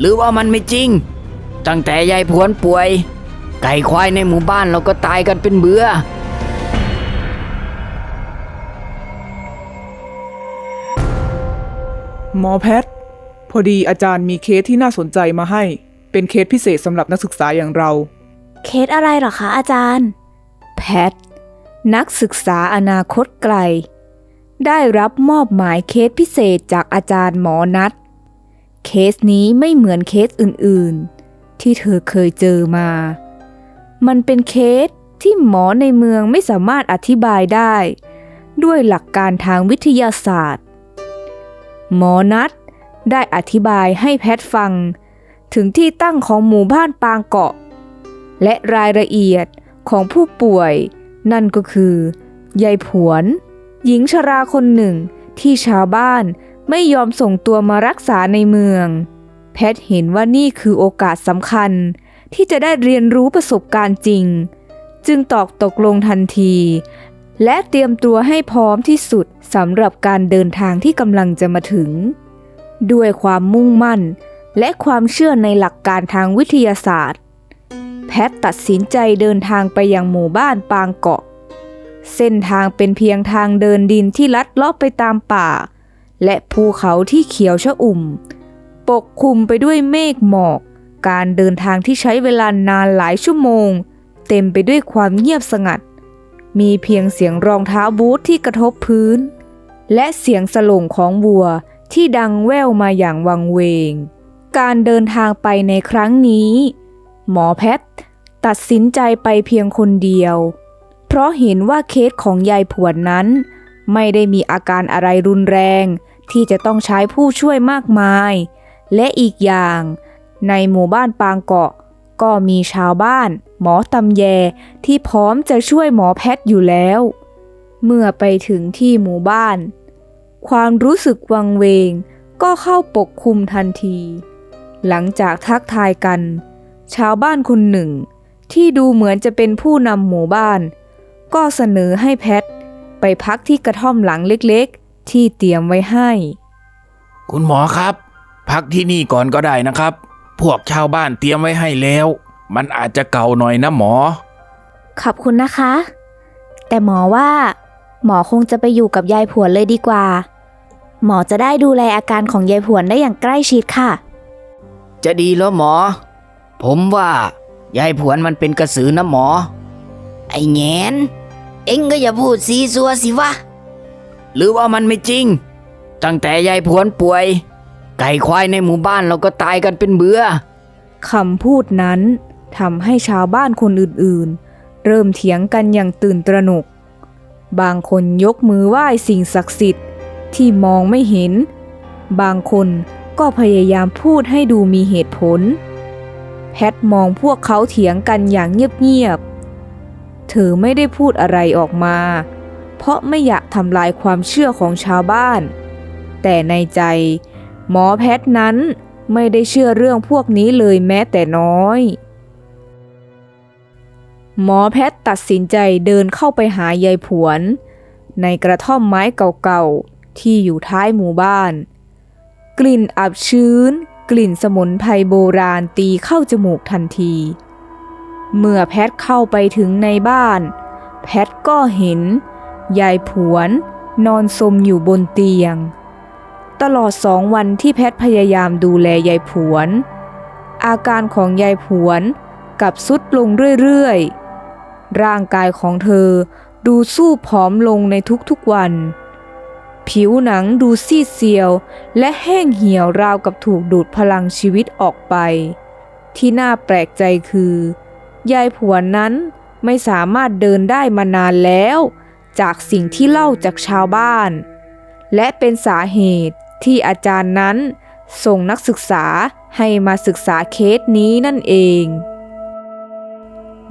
หรือว่ามันไม่จริง ตั้งแต่ยายผวนป่วย ไก่ควายในหมู่บ้านเราก็ตายกันเป็นเบื่อ หมอแพทย์พอดีอาจารย์มีเคสที่น่าสนใจมาให้ เป็นเคสพิเศษสำหรับนักศึกษาอย่างเรา เคสอะไรเหรอคะอาจารย์ แพทนักศึกษาอนาคตไกล ได้รับมอบหมายเคสพิเศษจากอาจารย์หมอนัด เคสนี้ไม่เหมือนเคสอื่นๆ ที่เธอเคยเจอมา มันเป็นเคสที่หมอในเมืองไม่สามารถอธิบายได้ ด้วยหลักการทางวิทยาศาสตร์ หมอนัดได้อธิบายให้แพทย์ฟัง ถึงที่ตั้งของหมู่บ้านปางเกาะ และรายละเอียดของผู้ป่วย นั่นก็คือยายผวน หญิงชราคนหนึ่งที่ชาวบ้าน ไม่ยอมส่งตัวมารักษาในเมือง แพทเห็นว่านี่คือโอกาสสำคัญที่จะได้เรียนรู้ประสบการณ์จริง จึงตอกตกลงทันที และเตรียมตัวให้พร้อมที่สุดสำหรับการเดินทางที่กำลังจะมาถึง ด้วยความมุ่งมั่น และความเชื่อในหลักการทางวิทยาศาสตร์ แพทตัดสินใจเดินทางไปยังหมู่บ้านปางเกาะ เส้นทางเป็นเพียงทางเดินดินที่ลัดเลาะไปตามป่า และภูเขาที่เขียวชะอุ่ม ปกคลุมไปด้วยเมฆหมอก การเดินทางที่ใช้เวลานานหลายชั่วโมง เต็มไปด้วยความเงียบสงัด มีเพียงเสียงรองเท้าบูทที่กระทบพื้น และเสียงสลงของวัวที่ดังแว่วมาอย่างวังเวง การเดินทางไปในครั้งนี้ หมอแพทย์ตัดสินใจไปเพียงคนเดียว เพราะเห็นว่าเคสของยายผวนนั้น ไม่ได้มีอาการอะไรรุนแรง ที่จะต้องใช้ผู้ช่วยมากมาย และอีกอย่าง ในหมู่บ้านปางเกาะ ก็มีชาวบ้าน หมอตำแยที่พร้อมจะช่วยหมอแพทย์อยู่แล้ว เมื่อไปถึงที่หมู่บ้าน ความรู้สึกวังเวงก็เข้าปกคลุมทันที หลังจากทักทายกัน ชาวบ้านคนหนึ่ง ที่ดูเหมือนจะเป็นผู้นำหมู่บ้าน ก็เสนอให้แพทไปพักที่กระท่อมหลังเล็กๆ ที่เตรียมไว้ให้ คุณหมอครับ พักที่นี่ก่อนก็ได้นะครับ พวกชาวบ้านเตรียมไว้ให้แล้ว มันอาจจะเก่าหน่อยนะหมอ ขอบคุณนะคะ แต่หมอว่า หมอคงจะไปอยู่กับยายผวนเลยดีกว่า หมอจะได้ดูแลอาการของยายผวนได้อย่างใกล้ชิดค่ะ จะดีเหรอหมอ ผมว่ายายผวนมันเป็นกระสือนะหมอ ไอ้แงน เอ็งก็อย่าพูดซีซัวสิวะ หรือว่ามันไม่จริง ตั้งแต่ยายผวนป่วย ไก่ควายในหมู่บ้านเราก็ตายกันเป็นเบื่อคำพูดนั้นทำให้ชาวบ้านคนอื่นๆ เริ่มเถียงกันอย่างตื่นตระหนก บางคนยกมือไหว้สิ่งศักดิ์สิทธิ์ที่มองไม่เห็น บางคนก็พยายามพูดให้ดูมีเหตุผล แพทมองพวกเขาเถียงกันอย่างเงียบๆ เธอไม่ได้พูดอะไรออกมา เพราะไม่อยากทำลายความเชื่อของชาวบ้าน แต่ในใจ หมอแพทย์นั้นไม่ได้เชื่อเรื่องพวกนี้เลยแม้แต่น้อย หมอแพทย์ตัดสินใจเดินเข้าไปหายายผวน ในกระท่อมไม้เก่าๆ ที่อยู่ท้ายหมู่บ้าน กลิ่นอับชื้น กลิ่นสมุนไพรโบราณตีเข้าจมูกทันที เมื่อแพทย์เข้าไปถึงในบ้าน แพทย์ก็เห็น ยายผวน นอนสมอยู่บนเตียง ตลอดสองวันที่แพทย์พยายามดูแลยายผวน อาการของยายผวนกับสุดลงเรื่อยๆ ร่างกายของเธอดูสู้ผอมลงในทุกๆวัน ผิวหนังดูซีดเซียว และแห้งเหี่ยวราวกับถูกดูดพลังชีวิตออกไป ที่น่าแปลกใจคือ ยายผวนนั้นไม่สามารถเดินได้มานานแล้ว จากสิ่งที่เล่าจากชาวบ้าน และเป็นสาเหตุที่อาจารย์นั้น ส่งนักศึกษาให้มาศึกษาเคสนี้นั่นเอง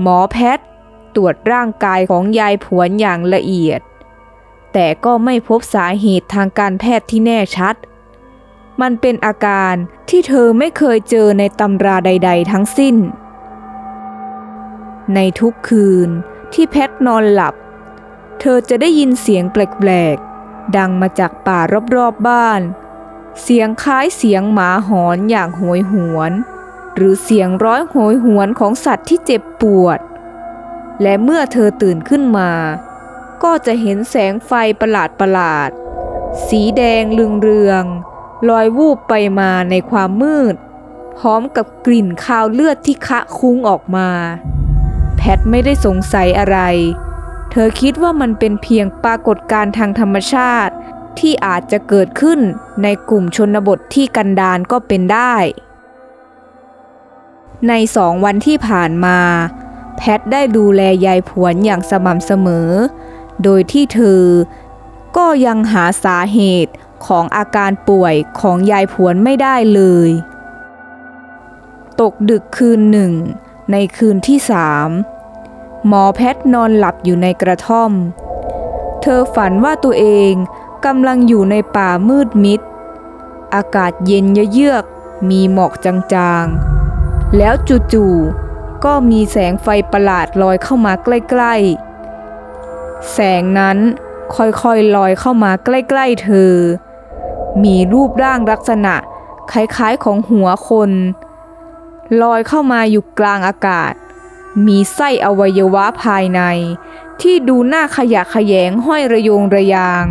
หมอแพทย์ตรวจร่างกายของยายผวนอย่างละเอียด แต่ก็ไม่พบสาเหตุทางการแพทย์ที่แน่ชัด มันเป็นอาการที่เธอไม่เคยเจอในตำราใด ๆ ทั้งสิ้น ในทุกคืนที่แพทย์นอนหลับ เธอจะได้ยินเสียงแปลกๆ ดังมาจากป่ารอบๆบบ้าน เสียงคล้ายเสียงหมาหอนอย่างโหยหวน หรือเสียงร้อยโหยหวนของสัตว์ที่เจ็บปวด และเมื่อเธอตื่นขึ้นมา ก็จะเห็นแสงไฟประหลาดประหลาด สีแดงเรืองๆลอยวูบไปมาในความมืด พร้อมกับกลิ่นคาวเลือดที่คะคุ้งออกมา แพทไม่ได้สงสัยอะไร เธอคิดว่ามันเป็นเพียงปรากฏการณ์ทางธรรมชาติ ที่อาจจะเกิดขึ้นในกลุ่มชนบทที่กันดารก็เป็นได้ ในสองวันที่ผ่านมา แพทได้ดูแลยายผวนอย่างสม่ำเสมอ โดยที่เธอก็ยังหาสาเหตุของอาการป่วยของยายผวนไม่ได้เลย ตกดึกคืนหนึ่ง ในคืนที่สาม หมอแพทย์นอนหลับอยู่ในกระท่อม เธอฝันว่าตัวเองกำลังอยู่ในป่ามืดมิด อากาศเย็นเยือกมีหมอกจางๆ แล้วจู่ๆ ก็มีแสงไฟประหลาดลอยเข้ามาใกล้ๆ แสงนั้นค่อยๆ ลอยเข้ามาใกล้ๆ เธอ มีรูปร่างลักษณะคล้ายๆของหัวคน ลอยเข้ามาอยู่กลางอากาศ มีไส้อวัยวะภายใน ที่ดูหน่าขยะขยงห้อยระโยงระยาง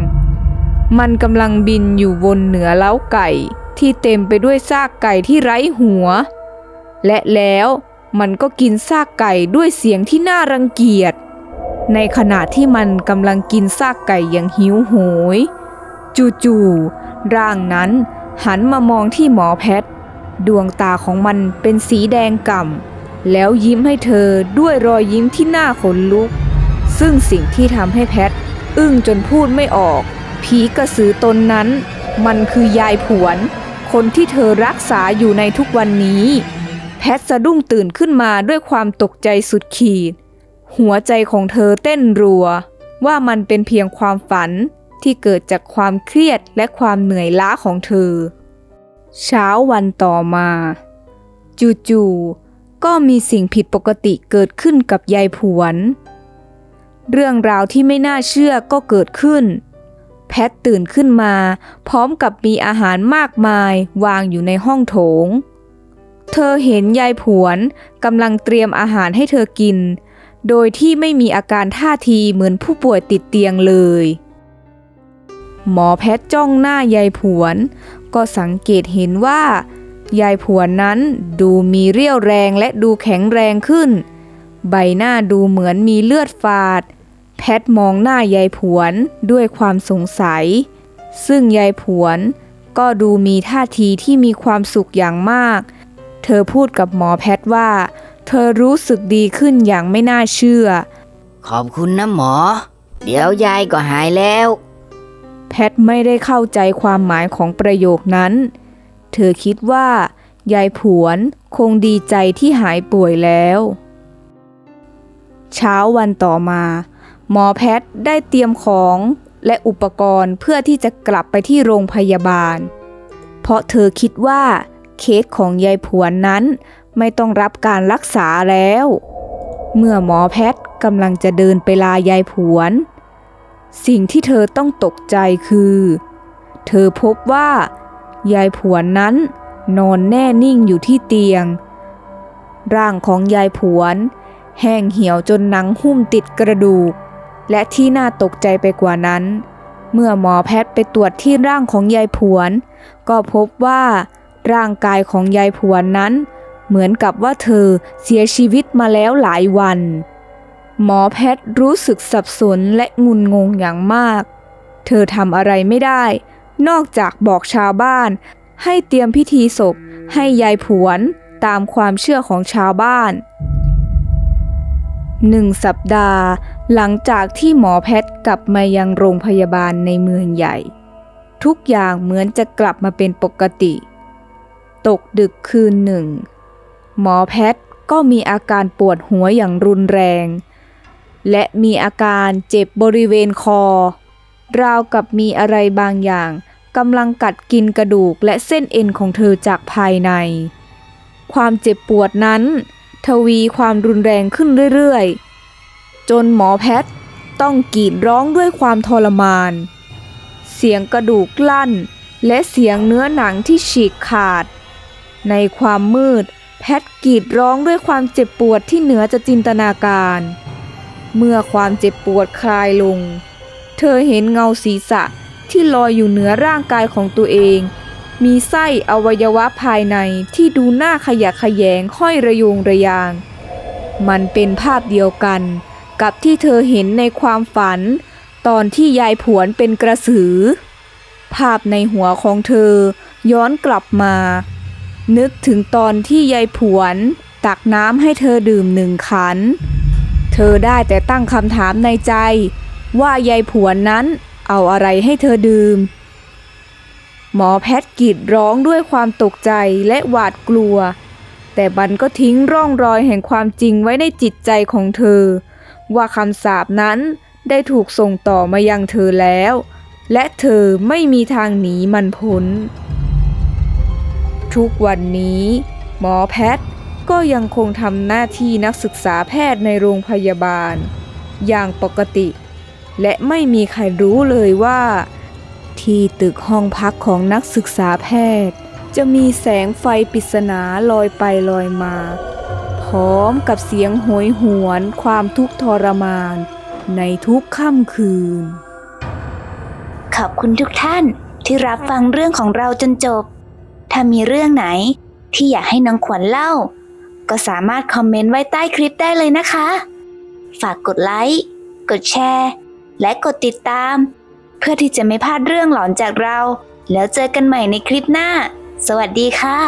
มันกำลังบินอยู่บนเหนือเล้าไก่ที่เต็มไปด้วยซากไก่ที่ไร้หัว และแล้วมันก็กินซากไก่ด้วยเสียงที่น่ารังเกียจ ในขณะที่มันกำลังกินซากไก่อย่างหิวโหย จู่ๆร่างนั้นหันมามองที่หมอแพทยดวงตาของมันเป็นสีแดงก่ำ แล้วยิ้มให้เธอด้วยรอยยิ้มที่น่าขนลุก ซึ่งสิ่งที่ทำให้แพท อึ้งจนพูดไม่ออก ผีกระสือตนนั้น มันคือยายผวน คนที่เธอรักษาอยู่ในทุกวันนี้ แพทสะดุ้งตื่นขึ้นมาด้วยความตกใจสุดขีด หัวใจของเธอเต้นรัว ว่ามันเป็นเพียงความฝันที่เกิดจากความเครียดและความเหนื่อยล้าของเธอ เช้าวันต่อมา จู่ๆ ก็มีสิ่งผิดปกติเกิดขึ้นกับยายผวน เรื่องราวที่ไม่น่าเชื่อก็เกิดขึ้น แพทตื่นขึ้นมา พร้อมกับมีอาหารมากมายวางอยู่ในห้องโถง เธอเห็นยายผวนกำลังเตรียมอาหารให้เธอกิน โดยที่ไม่มีอาการท่าทีเหมือนผู้ป่วยติดเตียงเลย หมอแพทย์จ้องหน้ายายผวน ก็สังเกตเห็นว่า ยายผวนนั้นดูมีเรี่ยวแรงและดูแข็งแรงขึ้น ใบหน้าดูเหมือนมีเลือดฝาด แพทย์มองหน้ายายผวนด้วยความสงสัย ซึ่งยายผวนก็ดูมีท่าทีที่มีความสุขอย่างมาก เธอพูดกับหมอแพทย์ว่า เธอรู้สึกดีขึ้นอย่างไม่น่าเชื่อ ขอบคุณนะหมอ เดี๋ยวยายก็หายแล้ว แพทไม่ได้เข้าใจความหมายของประโยคนั้น เธอคิดว่า ยายผวนคงดีใจที่หายป่วยแล้ว เช้าวันต่อมา หมอแพทย์ได้เตรียมของและอุปกรณ์เพื่อที่จะกลับไปที่โรงพยาบาล เพราะเธอคิดว่า เคสของยายผวนนั้นไม่ต้องรับการรักษาแล้ว เมื่อหมอแพทย์กำลังจะเดินไปลายายผวน สิ่งที่เธอต้องตกใจคือ เธอพบว่า ยายผวนนั้น นอนแน่นิ่งอยู่ที่เตียง ร่างของยายผวน แห้งเหี่ยวจนหนังหุ้มติดกระดูก และที่น่าตกใจไปกว่านั้น เมื่อหมอแพทย์ไปตรวจที่ร่างของยายผวน ก็พบว่าร่างกายของยายผวนนั้น เหมือนกับว่าเธอเสียชีวิตมาแล้วหลายวัน หมอแพทย์รู้สึกสับสนและงุนงงอย่างมาก เธอทำอะไรไม่ได้ นอกจากบอกชาวบ้าน ให้เตรียมพิธีศพให้ยายผวนตามความเชื่อของชาวบ้านหนึ่งสัปดาห์หลังจากที่หมอแพทย์กลับมายังโรงพยาบาลในเมืองใหญ่ ทุกอย่างเหมือนจะกลับมาเป็นปกติ ตกดึกคืนหนึ่ง หมอแพทย์ก็มีอาการปวดหัวอย่างรุนแรง และมีอาการเจ็บบริเวณคอ ราวกับมีอะไรบางอย่าง กำลังกัดกินกระดูกและเส้นเอ็นของเธอจากภายใน ความเจ็บปวดนั้น ทวีความรุนแรงขึ้นเรื่อยๆ จนหมอแพทย์ต้องกรีดร้องด้วยความทรมาน เสียงกระดูกลั่น และเสียงเนื้อหนังที่ฉีกขาด ในความมืด แพทกรีดร้องด้วยความเจ็บปวดที่เหนือจะจินตนาการ เมื่อความเจ็บปวดคลายลง เธอเห็นเงาศีรษะ ที่ลอยอยู่เหนือร่างกายของตัวเอง มีไส้อวัยวะภายในที่ดูน่าขยะแขยงห้อยระยงระยาง มันเป็นภาพเดียวกัน กับที่เธอเห็นในความฝัน ตอนที่ยายผวนเป็นกระสือ ภาพในหัวของเธอย้อนกลับมา นึกถึงตอนที่ยายผวนตักน้ำให้เธอดื่มหนึ่งขัน เธอได้แต่ตั้งคำถามในใจ ว่ายายผวนนั้น เอาอะไรให้เธอดื่ม หมอแพทย์กรีดร้องด้วยความตกใจและหวาดกลัว แต่มันก็ทิ้งร่องรอยแห่งความจริงไว้ในจิตใจของเธอ ว่าคำสาปนั้นได้ถูกส่งต่อมายังเธอแล้ว และเธอไม่มีทางหนีมันพ้น ทุกวันนี้ หมอแพทย์ก็ยังคงทำหน้าที่นักศึกษาแพทย์ในโรงพยาบาล อย่างปกติ และไม่มีใครรู้เลยว่า ที่ตึกห้องพักของนักศึกษาแพทย์ จะมีแสงไฟปริศนาลอยไปลอยมา พร้อมกับเสียงโหยหวนความทุกข์ทรมาน ในทุกค่ำคืน ขอบคุณทุกท่านที่รับฟังเรื่องของเราจนจบ ถ้ามีเรื่องไหนที่อยากให้น้องขวัญเล่า ก็สามารถคอมเมนต์ไว้ใต้คลิปได้เลยนะคะ ฝากกดไลค์ กดแชร์ และกดติดตาม เพื่อที่จะไม่พลาดเรื่องหลอนจากเรา แล้วเจอกันใหม่ในคลิปหน้า สวัสดีค่ะ